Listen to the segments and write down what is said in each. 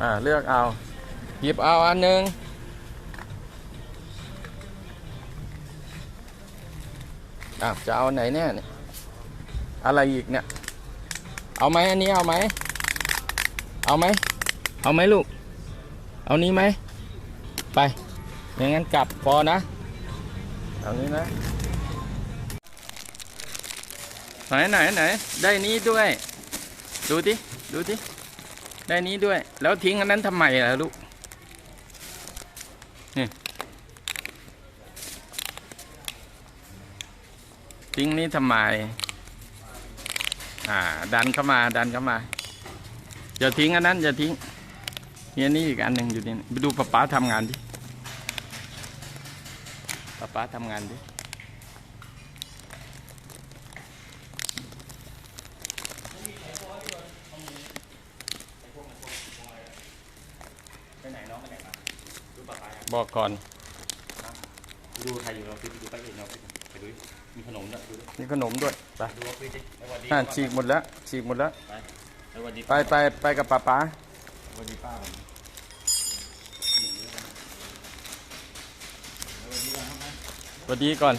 อ่าเลือกเอาหยิบเอาอันหนึ่งอะจะเอาไหนเนี่ยเนี่ยอะไรอีกเนี่ย เอาไหมอันนี้เอาไหมเอาไหมเอาไหมลูก เอานี้ไหมไปอย่างนั้นกลับพอนะเอานี้นะไหนไหนไหนได้นี้ด้วย ดูดิดูดิ ได้นี้ด้วย แล้วทิ้งอันนั้นทำไมล่ะลูก นี่ทิ้งนี้ทำไม อ่า ดันเข้ามา ดันเข้ามา อย่าทิ้งอันนั้นอย่าทิ้งมีอันนี้อีกอันหนึ่งอยู่นี่ไปดูป๊าป๊าทำงานดิป๊าป๊าทำงานดิ ไปไหนน้องไปไหนมาดูปลาปลาบอกก่อน ดูใครอยู่เราไปดูไปเองเราไปดูมีขนมด้วยดูนี่ขนมด้วยไปดูว่าพี่ดิสวัสดีอ่าฉีกหมดแล้วฉีกหมดแล้วสวัสดีไปไปไปกับป๊าป๊าสวัสดีป้าสวัสดีก่อน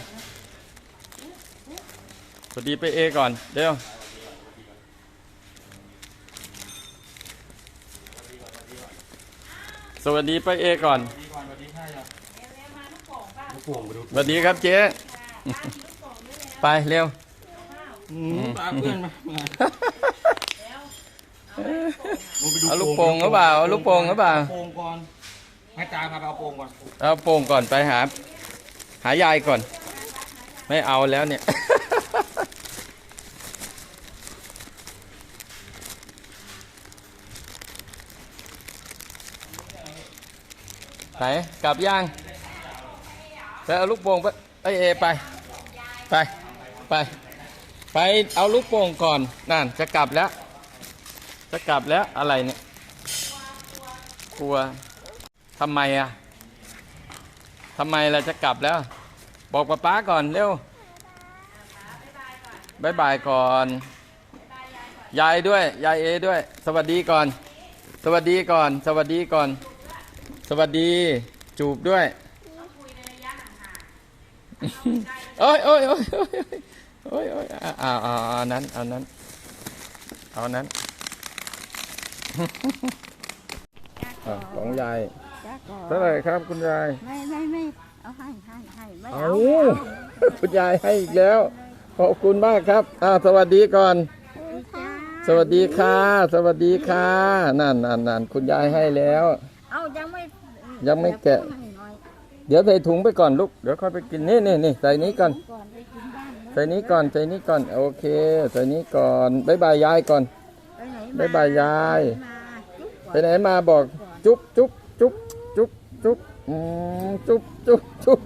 สวัสดีไปเอก่อนเร็ว วัสดีไปเอก่อนสวัสดีค่ะลูกโป่งมาดูสวัสดีครับเจ๊ไปเร็วปลาเพื่อนมาเอาลูกโป่งหรือเปล่าเอาลูกโป่งหรือเปล่าโป่งก่อนให้ตาพาไปเอาโป่งก่อนเอาโป่งก่อนไปหาหายายก่อน ไม่เอาแล้วเนี่ย ไหนกลับย่างไปเอาลูกโป่งไปไอเอไป ไป ไป ไปเอาลูกโป่งก่อนนั่นจะกลับแล้ว จะกลับแล้วอะไรเนี่ยกลัวทำไมอะทำไมเราจะกลับแล้ว บอกป๊าป๊าก่อนเร็วบายบายก่อน ยายด้วย ยายเอด้วย สวัสดีก่อน สวัสดีก่อน สวัสดีก่อน สวัสดี จูบด้วยโอ้ยโอ้ยโอ้ยโอ้ยโอ้ยโอ้ยเอาเอาเอาเอานั้นเอานั้นเอานั้นอะของยายจ้าก่อนเท่าไหร่ครับคุณยาย ไม่ไม่ไม่เอาให้ให้ให้ไม่เอาเอาคุณยายให้อีกแล้ว ขอบคุณมากครับอ่าสวัสดีก่อนจ้าสวัสดีค่ะ สวัสดีค่ะ นั่นนั่นนั่นคุณยายให้แล้ว เอายังไม่ยังไม่แกะให้หน่อยเดี๋ยวใส่ถุงไปก่อนลูก เดี๋ยวค่อยไปกินนี่นี่นี่ใส่นี้ก่อนก่อนไปกินบ้านนะใส่นี้ก่อน ใส่นี้ก่อน โอเค ใส่นี้ก่อนบ๊ายบายยายก่อนไปไหนบ๊ายบายยายไปไหนมาจุ๊บก่อนไปไหนมาบอก จุ๊บจุ๊บจุ๊บจุ๊บจุ๊บอืมจุ๊บจุ๊บจุ๊บ